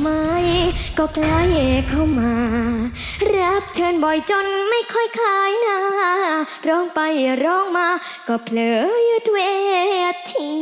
ไม้ก็ใกล้เข้ามา รับเชิญบ่อยจนไม่ค่อยคายหน้า ร้องไปร้องมาก็เพลอยุดเวที